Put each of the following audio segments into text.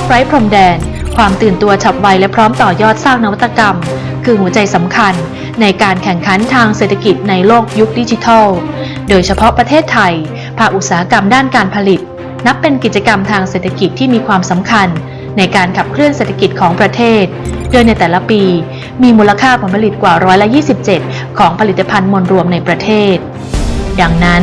กไร้พรมแดน ความตื่นตัวฉับไวและพร้อมต่อยอดสร้างนวัตกรรม คือหัวใจสำคัญในการแข่งขันทางเศรษฐกิจในโลกยุคดิจิทัล โดยเฉพาะประเทศไทย ภาคอุตสาหกรรมด้านการผลิต นับเป็นกิจกรรมทางเศรษฐกิจที่มีความสำคัญ ในการขับเคลื่อนเศรษฐกิจของประเทศ โดยในแต่ละปี มีมูลค่าผลผลิตกว่าร้อยละ27 ของผลิตภัณฑ์มวลรวมในประเทศ ดังนั้น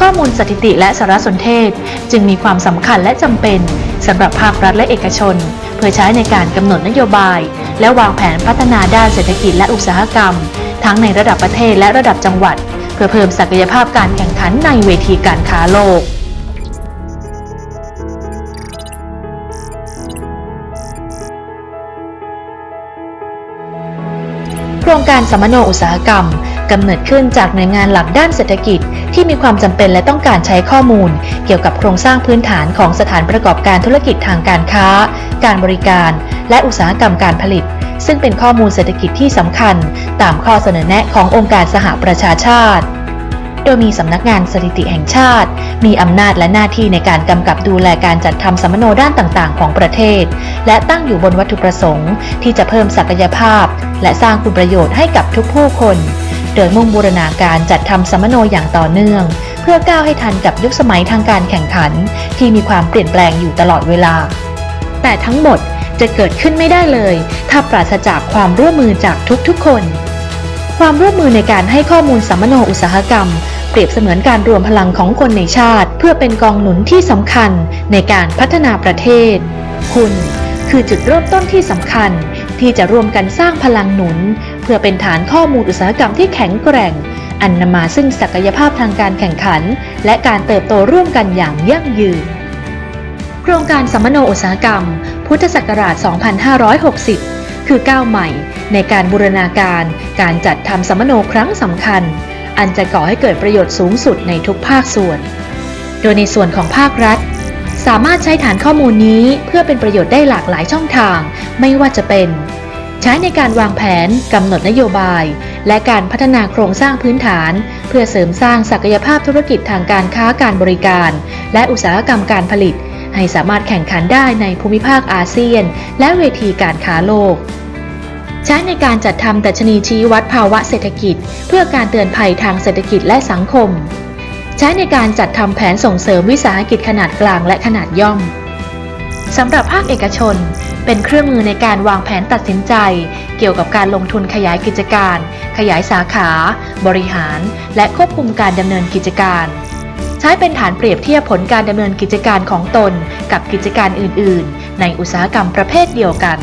ข้อมูลสถิติและสารสนเทศจึงมีความสำคัญและจำเป็น สำหรับภาครัฐและเอกชน เพื่อใช้ในการกำหนดนโยบาย และวางแผนพัฒนาด้านเศรษฐกิจและอุตสาหกรรม ทั้งในระดับประเทศและระดับจังหวัด เพื่อเพิ่มศักยภาพการแข่งขันในเวทีการค้าโลกโครงการสัมมโนอุตสาหกรรม กำเนิดขึ้นจากหน่วยงานหลักด้านเศรษฐกิจ ที่มีความจำเป็นและต้องการใช้ข้อมูล เกี่ยวกับโครงสร้างพื้นฐานของสถานประกอบการธุรกิจทางการค้า การบริการ และอุตสาหกรรมการผลิต ซึ่งเป็นข้อมูลเศรษฐกิจที่สำคัญ ตามข้อเสนอแนะขององค์การสหประชาชาติโดยมีสำนักงานสถิติแห่งชาติ มีอำนาจและหน้าที่ในการกำกับดูแลการจัดทำสัมมโนด้านต่าง ๆ ของประเทศ และตั้งอยู่บนวัตถุประสงค์ ที่จะเพิ่มศักยภาพ และสร้างคุณประโยชน์ให้กับทุกผู้คน โดยมุ่งบูรณาการจัดทำสัมมโนอย่างต่อเนื่อง เพื่อก้าวให้ทันกับยุคสมัยทางการแข่งขัน ที่มีความเปลี่ยนแปลงอยู่ตลอดเวลา แต่ทั้งหมดจะเกิดขึ้นไม่ได้เลย ถ้าปราศจากความร่วมมือจากทุกๆ คน ความร่วมมือในการให้ข้อมูลสัมมโนอุตสาหกรรม เปรียบเสมือนการรวมพลังของคนในชาติ เพื่อเป็นกองหนุนที่สำคัญในการพัฒนาประเทศ คุณ คือจุดเริ่มต้นที่สำคัญ ที่จะร่วมกันสร้างพลังหนุน เพื่อเป็นฐานข้อมูลอุตสาหกรรมที่แข็งแกร่ง อันนำมาซึ่งศักยภาพทางการแข่งขัน และการเติบโตร่วมกันอย่างยั่งยืน โครงการสัมมโนอุตสาหกรรม พุทธศักราช 2560 คือก้าวใหม่ ในการบูรณาการ การจัดทำสัมมโนครั้งสำคัญ อันจะก่อให้เกิดประโยชน์สูงสุดในทุกภาคส่วน โดยในส่วนของภาครัฐสามารถใช้ฐานข้อมูลนี้เพื่อเป็นประโยชน์ได้หลากหลายช่องทาง ไม่ว่าจะเป็น ใช้ในการวางแผนกำหนดนโยบาย และการพัฒนาโครงสร้างพื้นฐาน เพื่อเสริมสร้างศักยภาพธุรกิจทางการค้าการบริการ และอุตสาหกรรมการผลิต ให้สามารถแข่งขันได้ในภูมิภาคอาเซียน และเวทีการค้าโลก ใช้ในการจัดทำดัชนีชี้วัดภาวะเศรษฐกิจ เพื่อการเตือนภัยทางเศรษฐกิจและสังคม ใช้ในการจัดทำแผนส่งเสริมวิสาหกิจขนาดกลางและขนาดย่อม สำหรับภาคเอกชน เป็นเครื่องมือในการวางแผนตัดสินใจ เกี่ยวกับการลงทุนขยายกิจการ ขยายสาขา บริหาร และควบคุมการดำเนินกิจการ ใช้เป็นฐานเปรียบเทียบผลการดำเนินกิจการของตน กับกิจการอื่น ๆ ในอุตสาหกรรมประเภทเดียวกัน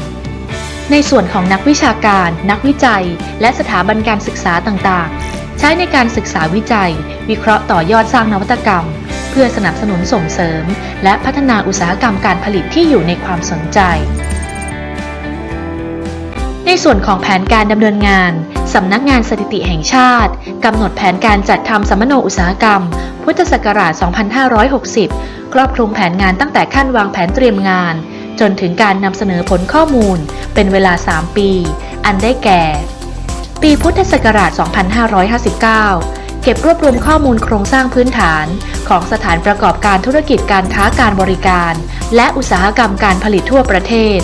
ในส่วนของนักวิชาการ นักวิจัย และสถาบันการศึกษาต่าง ๆ ใช้ในการศึกษาวิจัย วิเคราะห์ต่อยอดสร้างนวัตกรรม เพื่อสนับสนุนส่งเสริม และพัฒนาอุตสาหกรรมการผลิตที่อยู่ในความสนใจ ในส่วนของแผนการดำเนินงานสำนักงานสถิติแห่งชาติกำหนดแผนการจัดทำสัมมโนอุตสาหกรรม พุทธศักราช 2560 ครอบคลุมแผนงานตั้งแต่ขั้นวางแผนเตรียมงาน จนถึงการนำเสนอผลข้อมูล เป็นเวลา 3 ปี อันได้แก่ ปีพุทธศักราช 2559 เก็บรวบรวมข้อมูลโครงสร้างพื้นฐาน ของสถานประกอบการธุรกิจการค้าการบริการ และอุตสาหกรรมการผลิตทั่วประเทศ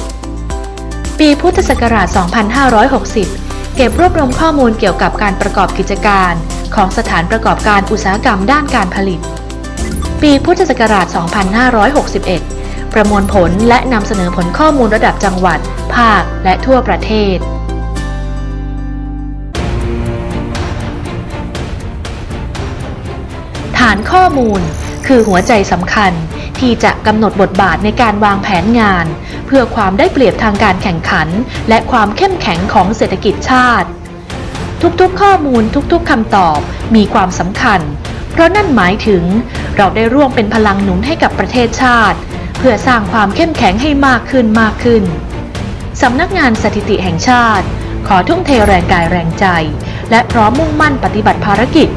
ปีพุทธศักราช 2560 เก็บรวบรวมข้อมูลเกี่ยวกับการประกอบกิจการ ของสถานประกอบการอุตสาหกรรมด้านการผลิต ปีพุทธศักราช 2561 ประมวลผลและนำเสนอผลข้อมูลระดับจังหวัด ภาค และทั่วประเทศานข้อมูล คือหัวใจสำคัญที่จะกำหนดบทบาทในการวางแผนงาน เพื่อความได้เปรียบทางการแข่งขัน และความเข้มแข็งของเศรษฐกิจชาติ ทุกๆข้อมูลทุกๆคำตอบมีความสำคัญ เพราะนั่นหมายถึง เราได้ร่วมเป็นพลังหนุนให้กับประเทศชาติ เพื่อสร้างความเข้มแข็งให้มากขึ้นมากขึ้นสำนักงานสถิติแห่งชาติ ขอทุ่มเทแรงกายแรงใจ และพร้อมมุ่งมั่นปฏิบัติภารกิจ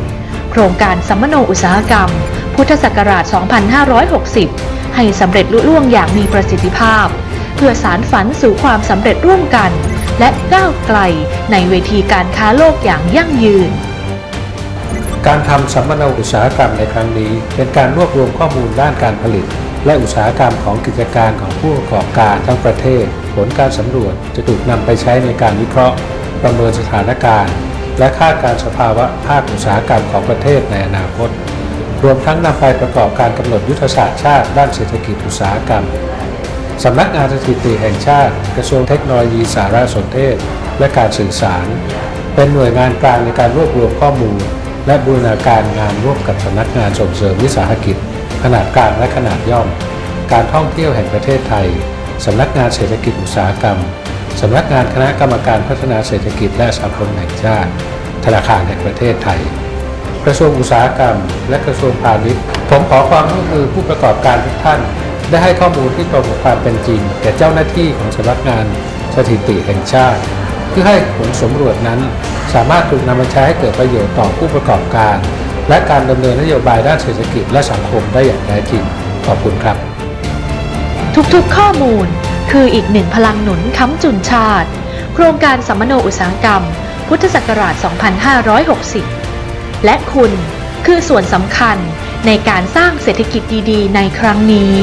รงการสัมมโนอุตสาหกรรม พุทธศักราช 2560 ให้สำเร็จลุล่วงอย่างมีประสิทธิภาพ เพื่อสารฝันสู่ความสำเร็จร่วมกัน และก้าวไกลในเวทีการค้าโลกอย่างยั่งยืน การทำสัมมนาอุตสาหกรรมในครั้งนี้ เป็นการรวบรวมข้อมูลด้านการผลิต และอุตสาหกรรมของกิจการของผู้ประกอบการทั้งประเทศ ผลการสำรวจจะถูกนำไปใช้ในการวิเคราะห์ ประเมินสถานการณ์ และคาดการสภาวะภาคอุตสาหกรรมของประเทศในอนาคต รวมทั้งนำไปประกอบการกำหนดยุทธศาสตร์ชาติด้านเศรษฐกิจอุตสาหกรรมสำนักงานสถิติแห่งชาติ กระทรวงเทคโนโลยีสารสนเทศ และการสื่อสาร เป็นหน่วยงานกลางในการรวบรวมข้อมูล และบูรณาการงานร่วมกับสำนักงานส่งเสริมวิสาหกิจ ขนาดกลางและขนาดย่อม การท่องเที่ยวแห่งประเทศไทยสำนักงานเศรษฐกิจอุตสาหกรรม สำนักงานคณะกรรมการพัฒนาเศรษฐกิจและสังคมแห่งชาติ ธนาคารแห่งประเทศไทย กระทรวงอุตสาหกรรม และกระทรวงพาณิชย์ ผมขอความร่วมมือผู้ประกอบการทุกท่าน ได้ให้ข้อมูลที่ตรงกับความเป็นจริงแก่เจ้าหน้าที่ของสำนักงานสถิติแห่งชาติ เพื่อให้ผลสำรวจนั้น สามารถถูกนำมาใช้ให้เกิดประโยชน์ต่อผู้ประกอบการ และการดำเนินนโยบายด้านเศรษฐกิจและสังคมได้อย่างแท้จริง ขอบคุณครับ ทุกๆข้อมูล คืออีกหนึ่งพลังหนุนค้ำจุนชาติ โครงการสัมมโนอุตสาหกรรม พุทธศักราช 2560 และคุณคือส่วนสำคัญในการสร้างเศรษฐกิจดีๆ ในครั้งนี้